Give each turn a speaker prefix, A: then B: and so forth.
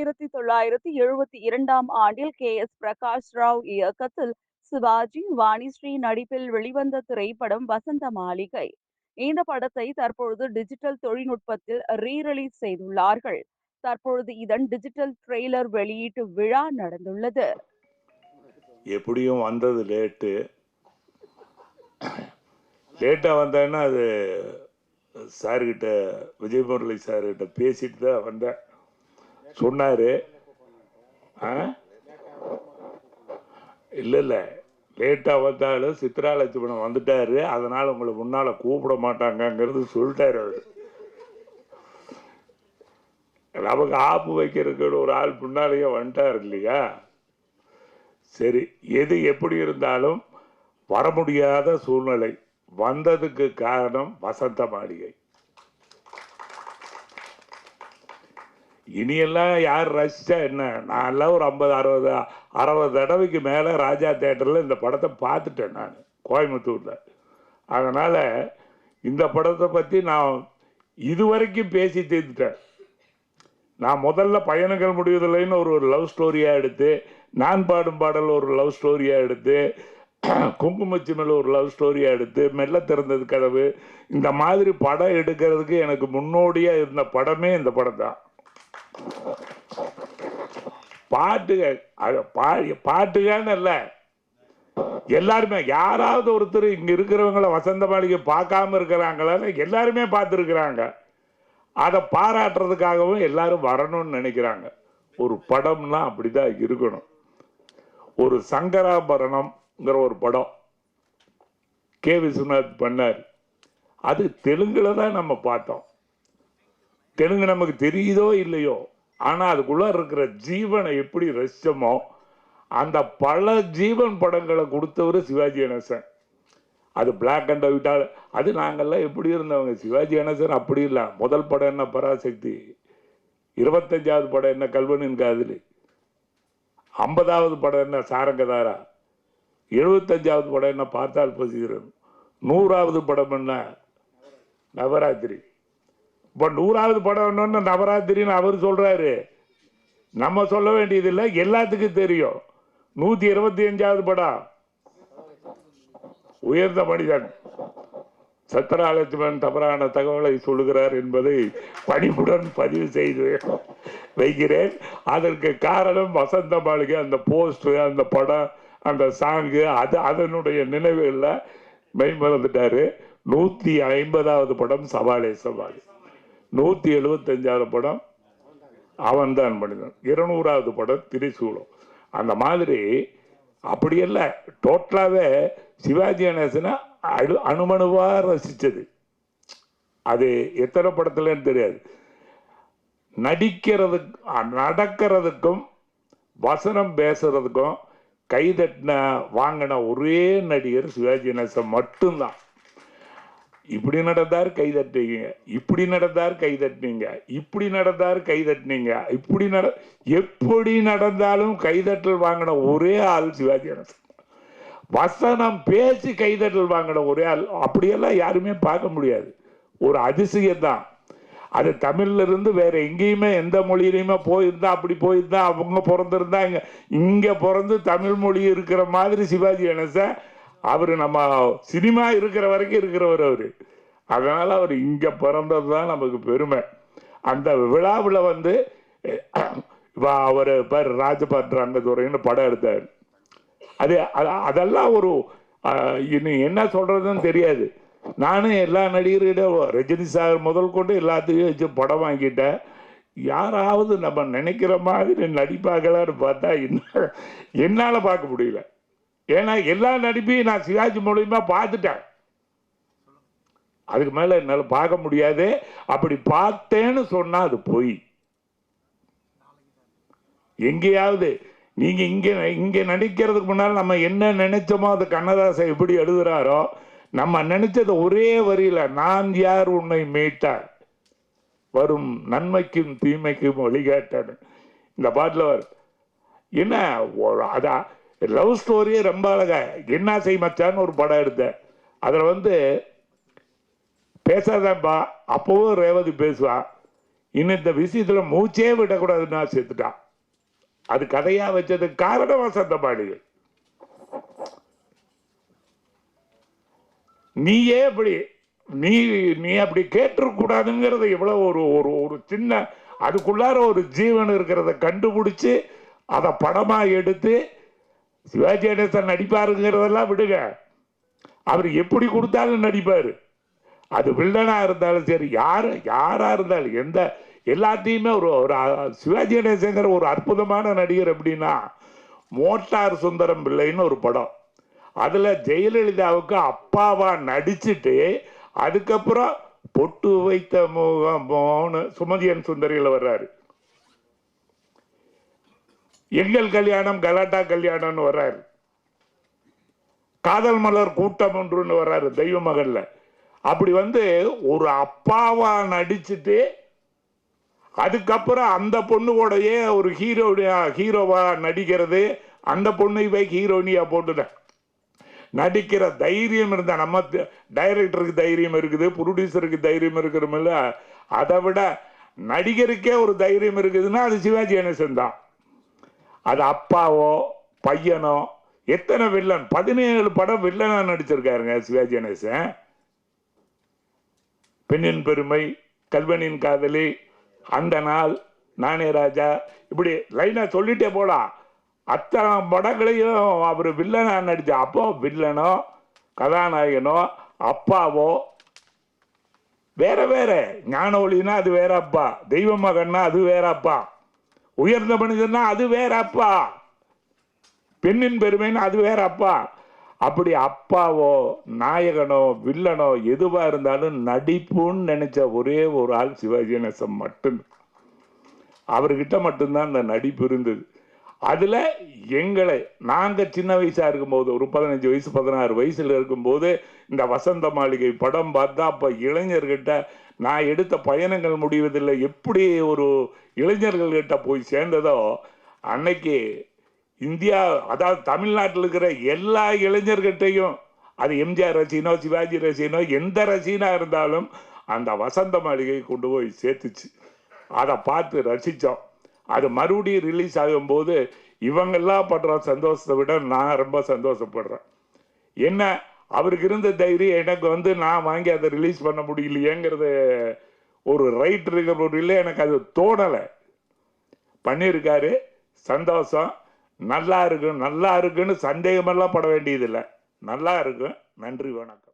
A: ஆயிரத்தி தொள்ளாயிரத்தி எழுபத்தி இரண்டாம் ஆண்டில் கே. எஸ். பிரகாஷ் ராவ் இயக்கத்தில் சிவாஜி வாணிஸ்ரீ நடிப்பில் வெளிவந்த திரைப்படம் வசந்த மாளிகை. இந்த படத்தை தற்பொழுது டிஜிட்டல் தொழில்நுட்பத்தில் ரீரிலீஸ் செய்துள்ளார்கள். தற்பொழுது இதன் டிஜிட்டல் ட்ரெய்லர் வெளியீட்டு விழா நடந்துள்ளது.
B: எப்படியும் வந்தது லேட்டு. லேட்டாக வந்தேன்னா அது சார்கிட்ட விஜய் முரளி சார்கிட்ட பேசிட்டு தான் வந்தேன். சொன்னார். ஆ? இல்லை இல்லை. லேட்டாக வந்தாலும் சித்ரா லட்சுமணன் வந்துட்டாரு. அதனால் உங்களை முன்னால் கூப்பிட மாட்டாங்கங்கிறது சொல்லிட்டாரு அவர். நமக்கு ஆப்பு வைக்கிறதுக்கு ஒரு ஆள் முன்னாலேயே வந்துட்டார் இல்லையா? சரி எது எப்படி இருந்தாலும் வர முடியாத சூழ்நிலை. வந்ததுக்கு காரணம் வசந்த மாளிகை. இனியெல்லாம் யார் ரசிச்சா என்ன? நான் எல்லாம் ஒரு ஐம்பது அறுபது அறுபது தடவைக்கு மேலே ராஜா தேட்டரில் இந்த படத்தை பார்த்துட்டேன் நான் கோயம்புத்தூரில். அதனால் இந்த படத்தை பற்றி நான் இதுவரைக்கும் பேசி தீர்த்துட்டேன் நான் முதல்ல பயணங்கள் முடிவதில்லைன்னு ஒரு ஒரு லவ் ஸ்டோரியாக எடுத்து நான் பாடும் பாடல் ஒரு லவ் ஸ்டோரியாக எடுத்து குங்குமச்சிமில் ஒரு லவ் ஸ்டோரியாக எடுத்து மெல்ல திறந்தது கதவு இந்த மாதிரி படம் எடுக்கிறதுக்கு எனக்கு முன்னோடியாக இருந்த படமே இந்த படம் தான் பாட்டுகள் அது பா- பாட்டுகன்னு இல்லை. எல்லாருமே யாராவது ஒருத்தர் இங்க இருக்கிறவங்கள வசந்த மாளிகை பார்க்காம இருக்கிறாங்களான்னு எல்லாருமே பார்த்துருக்குறாங்க. அதை பாராட்டுறதுக்காகவும் எல்லாரும் வரணும்னு நினைக்கிறாங்க. ஒரு படம்னா அப்படிதான் இருக்கணும். ஒரு சங்கராபரணம்ங்கிற ஒரு படம் கே. விஸ்வநாத் பண்ணார். அது தெலுங்குல தான் நம்ம பார்த்தோம். தெலுங்கு நமக்கு தெரியுதோ இல்லையோ ஆனால் அதுக்குள்ளே இருக்கிற ஜீவனை எப்படி ரசிச்சோமோ அந்த பல ஜீவன் படங்களை கொடுத்தவர் சிவாஜி கணேசன். அது பிளாக் அண்ட் ஒயிட்டால் அது நாங்கெல்லாம் எப்படி இருந்தவங்க? சிவாஜி கணேசன் அப்படி இல்லை. முதல் படம் என்ன பராசக்தி? இருபத்தஞ்சாவது படம் என்ன கல்வனின் காதலி? ஐம்பதாவது படம் என்ன சாரங்கதாரா? எழுபத்தஞ்சாவது படம் என்ன பார்த்தால் பசிகிறன் நூறாவது படம் என்ன? நவராத்திரி. இப்போ நூறாவது படம் நவராத்திரின்னு அவர் சொல்றாரு. நம்ம சொல்ல வேண்டியதில்லை எல்லாத்துக்கும் தெரியும். நூத்தி இருபத்தி அஞ்சாவது படம். உயர்ந்த மனிதன். சத்ராலட்சுமன் தவறான தகவலை சொல்லுகிறார் என்பதை பணிவுடன் பதிவு செய்து வைக்கிறேன். அதற்கு காரணம் வசந்த மாளிகை அந்த போஸ்டர் அந்த படம் அந்த சாங்கு அது அதனுடைய நினைவுகளில் மெய்மறந்துட்டாரு நூற்றி ஐம்பதாவது படம் சவாலே சவாலே நூற்றி எழுபத்தஞ்சாவது படம் அவன் தான் பண்ணிதான் இருநூறாவது படம் திரிசூலம். அந்த மாதிரி அப்படியல்ல டோட்டலாகவே சிவாஜி கணேசனை அணு அணுமணுவாக ரசித்தது அது எத்தனை படத்துலன்னு தெரியாது. நடிக்கிறதுக்கு நடக்கிறதுக்கும் வசனம் பேசுறதுக்கும் கைதட்டின வாங்கின ஒரே நடிகர் சிவாஜி கணேசன் மட்டும்தான். இப்படி நடந்தார் கை தட்டுவீங்க இப்படி நடந்தார் கை தட்டினீங்க இப்படி நடந்தார் கை தட்டினீங்க இப்படி நட எப்படி நடந்தாலும் கைதட்டல் வாங்கின ஒரே ஆள் சிவாஜி கணேசன் வசனம் பேசி கைதட்டல் வாங்கின ஒரே ஆள். அப்படியெல்லாம் யாருமே பார்க்க முடியாது. ஒரு அதிசயம் தான். அது தமிழ்ல இருந்து வேற எங்கேயுமே எந்த மொழியிலையுமே போயிருந்தா அப்படி போயிருந்தா அவங்க பிறந்திருந்தா இங்க இங்க பிறந்து தமிழ் மொழி இருக்கிற மாதிரி சிவாஜி கணேசன் அவர் நம்ம சினிமா இருக்கிற வரைக்கும் இருக்கிறவர் அவர். அதனால் அவர் இங்கே பிறந்தது தான் நமக்கு பெருமை. அந்த விழாவில் வந்து அவர் பேர் ராஜபாட் ரங்கதுரைன்னு படம் எடுத்தார். அது அதெல்லாம் ஒரு இனி என்ன சொல்கிறதுன்னு தெரியாது. நானும் எல்லா நடிகர்கிட்ட ரஜினி சார் முதல் கொண்டு எல்லாத்தையும் வச்சு படம் வாங்கிட்டேன். யாராவது நம்ம நினைக்கிற மாதிரி நடிப்பாங்களான்னு பார்த்தா என்ன என்னால் பார்க்க முடியல. ஏன்னா எல்லா நடிப்பையும் நான் சிவாஜி மூலயமா பார்த்துட்டேன். அதுக்கு மேலே என்னால் பார்க்க முடியாது. அப்படி பார்த்தேன்னு சொன்னால் அது பொய். எங்கேயாவது நீங்கள் இங்கே இங்கே நடிக்கிறதுக்கு முன்னால் நம்ம என்ன நினைச்சோமோ அது கண்ணதாசன் எப்படி எழுதுகிறாரோ நம்ம நினைச்சது ஒரே வரியில நான் யார் உன்னை மீட்டார்? வரும் நன்மைக்கும் தீமைக்கும் வழிகாட்டான்னு இந்த பாட்டில் வரும். என்ன ஒரு அதான் லவ் ஸ்டோரியே ரொம்ப அழகா. என்ன செய் மச்சான்னு ஒரு படம் எடுத்தேன். அதில் வந்து பேசாதான்ப்பா அப்போவும் ரேவதி பேசுவான் இன்னும் இந்த விஷயத்தில் மூச்சே விடக்கூடாதுன்னா செத்துட்டான். அது கதையாக வச்சது காரணம் வசந்த பாடுகள் நீயே அப்படி நீ நீ அப்படி கேட்டிருக்கூடாதுங்கிறது இவ்வளோ ஒரு ஒரு ஒரு சின்ன அதுக்குள்ளார ஒரு ஜீவன் இருக்கிறத கண்டுபிடிச்சி அதை படமாக எடுத்து சிவாஜி கணேசன் நடிப்பாருங்கிறதெல்லாம் விடுங்க. அவர் எப்படி கொடுத்தாலும் நடிப்பார். அது வில்லனாக இருந்தாலும் சரி யார் யாராக இருந்தாலும் எந்த எல்லாத்தையுமே ஒரு ஒரு சிவாஜி கணேசங்கிற ஒரு அற்புதமான நடிகர் எப்படின்னா மோட்டார் சுந்தரம் பிள்ளைன்னு ஒரு படம். அதில் ஜெயலலிதாவுக்கு அப்பாவா நடிச்சுட்டு அதுக்கப்புறம் பொட்டு வைத்த முகமோன்னு சுமதியன் சுந்தரியில் வர்றாரு. எங்கள் கல்யாணம் கலாட்டா கல்யாணம்னு வர்றாரு. காதல் மலர் கூட்டம் ஒன்றுன்னு வர்றாரு தெய்வ மகன்ல. அப்படி வந்து ஒரு அப்பாவா நடிச்சுட்டு அதுக்கப்புறம் அந்த பொண்ணு கூடயே ஒரு ஹீரோ ஹீரோவா நடிக்கிறது அந்த பொண்ணு போய் ஹீரோனியா போட்டுட்டேன். நடிக்கிற தைரியம் இருந்தால் நம்ம த- டைரக்டருக்கு தைரியம் இருக்குது ப்ரொடியூசருக்கு தைரியம் இருக்கிறோமில்ல அதை விட நடிகருக்கே ஒரு தைரியம் இருக்குதுன்னா அது சிவாஜி கணேசன் தான் அது அப்பாவோ பையனோ எத்தனை வில்லன் பதினேழு படம் வில்லனா நடிச்சிருக்காருங்க சிவாஜி கணேசன். பெண்ணின் பெருமை கல்வனின் காதலி அந்த நாள் நானே ராஜா இப்படி லைனா சொல்லிட்டே போலாம் அத்தனை படங்களையும் அவர் வில்லனா நடிச்ச அப்போ வில்லனோ கதாநாயகனோ அப்பாவோ வேற வேற. ஞான ஒளினா அது வேற அப்பா. தெய்வ மகன்னா அது வேற அப்பா. உயர்ந்த மனிதன்னா அது வேற அப்பா. பெண்ணின் பெருமைன்னு அது வேற அப்பா. அப்படி அப்பாவோ நாயகனோ வில்லனோ எதுவா இருந்தாலும் நடிப்புன்னு நினைச்ச ஒரே ஒரு ஆள் சிவாஜி கணேசன் மட்டும். அவர்கிட்ட மட்டும்தான் அந்த நடிப்பு இருந்தது. அதில் எங்களை நாங்கள் சின்ன வயசாக இருக்கும்போது ஒரு பதினஞ்சு வயசு பதினாறு வயசில் இருக்கும்போது இந்த வசந்த மாளிகை படம் பார்த்தா அப்போ இளைஞர்கிட்ட நான் எடுத்த பயணங்கள் முடிவதில்லை. எப்படி ஒரு இளைஞர்கள்கிட்ட போய் சேர்ந்ததோ அன்னைக்கு இந்தியா அதாவது தமிழ்நாட்டில் இருக்கிற எல்லா இளைஞர்கிட்டையும் அது எம்ஜிஆர் ரசிகனோ சிவாஜி ரசிகனோ எந்த ரசிகனாக இருந்தாலும் அந்த வசந்த மாளிகை கொண்டு போய் சேர்த்துச்சு. அதை பார்த்து ரசித்தோம் அது மறுபடியும் ரிலீஸ் ஆகும்போது இவங்கெல்லாம் படுற சந்தோஷத்தை விட நான் ரொம்ப சந்தோஷப்படுறேன். என்ன? அவருக்கு இருந்த தைரியம் எனக்கு வந்து நான் வாங்கி அதை ரிலீஸ் பண்ண முடியலையேங்கிறது ஒரு ரைட் இருக்கிற எனக்கு அது தோணலை. பண்ணியிருக்காரு சந்தோஷம். நல்லா இருக்கும் நல்லா இருக்குன்னு சந்தேகமெல்லாம் பட வேண்டியதில்லை. நல்லா இருக்கும் நன்றி வணக்கம்.